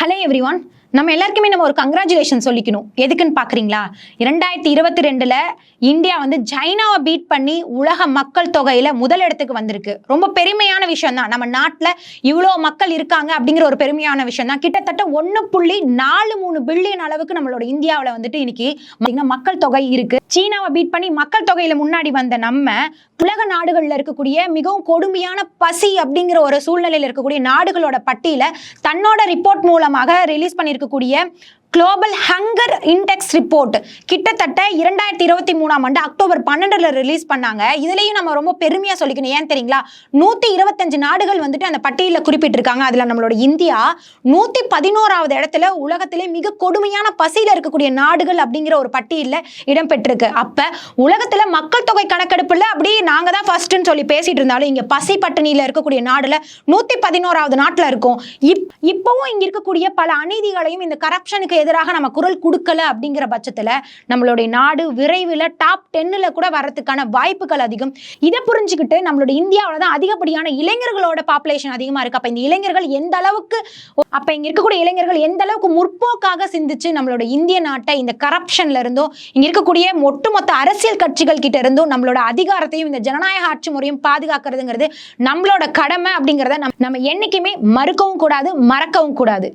Hello every one நம்ம எல்லாருக்குமே நம்ம ஒரு கங்க்ராச்சுலேஷன் சொல்லிக்கணும். எதுக்குன்னு பார்க்குறீங்களா இரண்டாயிரத்தி இருபத்தி ரெண்டில் இந்தியா வந்து சைனாவை பீட் பண்ணி உலக மக்கள் தொகையில் முதல் இடத்துக்கு வந்திருக்கு. ரொம்ப பெருமையான விஷயம் தான் நம்ம நாட்டில் இவ்வளோ மக்கள் இருக்காங்க அப்படிங்கிற ஒரு பெருமையான விஷயம் தான் கிட்டத்தட்ட ஒன்று புள்ளி நாலு மூணு பில்லியன் அளவுக்கு நம்மளோட இந்தியாவில் வந்துட்டு இன்னைக்கு மக்கள் தொகை இருக்குது சீனாவை பீட் பண்ணி மக்கள் தொகையில் முன்னாடி வந்த நம்ம உலக நாடுகளில் இருக்கக்கூடிய மிகவும் கொடுமையான பசி அப்படிங்கிற ஒரு சூழ்நிலையில் இருக்கக்கூடிய நாடுகளோட பட்டியலை தன்னோட ரிப்போர்ட் மூலம் மூலமாக ரிலீஸ் பண்ணியிருக்கக்கூடிய குளோபல் ஹங்கர் இண்டெக்ஸ் ரிப்போர்ட் கிட்டத்தட்ட இரண்டாயிரத்தி இருபத்தி மூணாம் ஆண்டு அக்டோபர் பன்னெண்டுல ரிலீஸ் பண்ணாங்க. இதுலயும் நம்ம ரொம்ப பெருமையா சொல்லிக்கணும். ஏன் தெரியுங்களா? நூத்தி இருபத்தஞ்சு நாடுகள் வந்துட்டு அந்த பட்டியலில் குறிப்பிட்டிருக்காங்க. அதுல நம்மளோட இந்தியா நூத்தி பதினோராவது இடத்துல உலகத்திலே மிக கொடுமையான பசியில இருக்கக்கூடிய நாடுகள் அப்படிங்கிற ஒரு பட்டியலில் இடம்பெற்றிருக்கு. அப்ப உலகத்துல மக்கள் தொகை கணக்கெடுப்புல அப்படியே நாங்க தான் ஃபர்ஸ்ட்னு சொல்லி பேசிட்டு இருந்தாலும் இங்க பசி பட்டினியில இருக்கக்கூடிய நாடுல நூத்தி பதினோராவது நாட்டுல இருக்கும். இப் இப்பவும் இங்க இருக்கக்கூடிய பல அநீதிகளையும் இந்த கரப்ஷனுக்கு எதிராக நம்ம குரல் கொடுக்கல அப்படிங்கிற பட்சத்தில் நம்மளுடைய நாடு விரைவில் டாப் டென்னில் கூட வர்றதுக்கான வாய்ப்புகள் அதிகம். இதை புரிஞ்சுக்கிட்டு நம்மளோட இந்தியாவில் தான் அதிகப்படியான இளைஞர்களோட பாப்புலேஷன் அதிகமாக இருக்குது அப்போ இந்த இளைஞர்கள் எந்த அளவுக்கு அப்போ இங்கே இருக்கக்கூடிய இளைஞர்கள் எந்த அளவுக்கு முற்போக்காக சிந்திச்சு நம்மளோட இந்திய நாட்டை இந்த கரப்ஷன்ல இருந்தும் இங்க இருக்கக்கூடிய ஒட்டுமொத்த அரசியல் கட்சிகள் கிட்ட இருந்தும் நம்மளோட அதிகாரத்தையும் இந்த ஜனநாயக ஆட்சி முறையும் பாதுகாக்கிறதுங்கிறது நம்மளோட கடமை அப்படிங்கிறத நம்ம நம்ம என்னைக்குமே மறுக்கவும் கூடாது மறக்கவும் கூடாது.